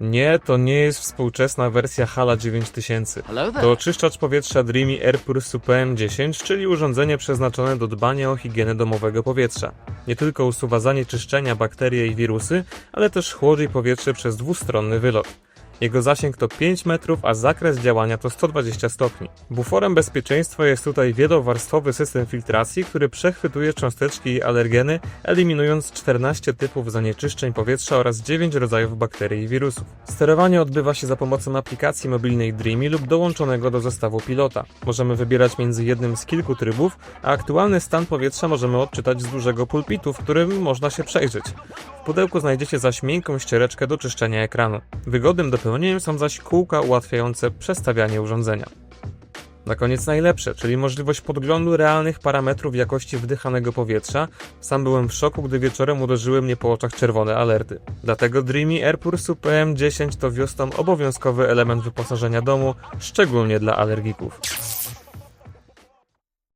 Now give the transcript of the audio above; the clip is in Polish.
Nie, to nie jest współczesna wersja Hala 9000. Hello there. To oczyszczacz powietrza Dreamy Air Pursu PM10, czyli urządzenie przeznaczone do dbania o higienę domowego powietrza. Nie tylko usuwa zanieczyszczenia, bakterie i wirusy, ale też chłodzi powietrze przez dwustronny wylot. Jego zasięg to 5 metrów, a zakres działania to 120 stopni. Buforem bezpieczeństwa jest tutaj wielowarstwowy system filtracji, który przechwytuje cząsteczki i alergeny, eliminując 14 typów zanieczyszczeń powietrza oraz 9 rodzajów bakterii i wirusów. Sterowanie odbywa się za pomocą aplikacji mobilnej Dreamy lub dołączonego do zestawu pilota. Możemy wybierać między jednym z kilku trybów, a aktualny stan powietrza możemy odczytać z dużego pulpitu, w którym można się przejrzeć. Pudełku znajdziecie zaś miękką ściereczkę do czyszczenia ekranu. Wygodnym dopełnieniem są zaś kółka ułatwiające przestawianie urządzenia. Na koniec najlepsze, czyli możliwość podglądu realnych parametrów jakości wdychanego powietrza. Sam byłem w szoku, gdy wieczorem uderzyły mnie po oczach czerwone alerty. Dlatego Dreamy Air Pursu PM10 to wiosną obowiązkowy element wyposażenia domu, szczególnie dla alergików.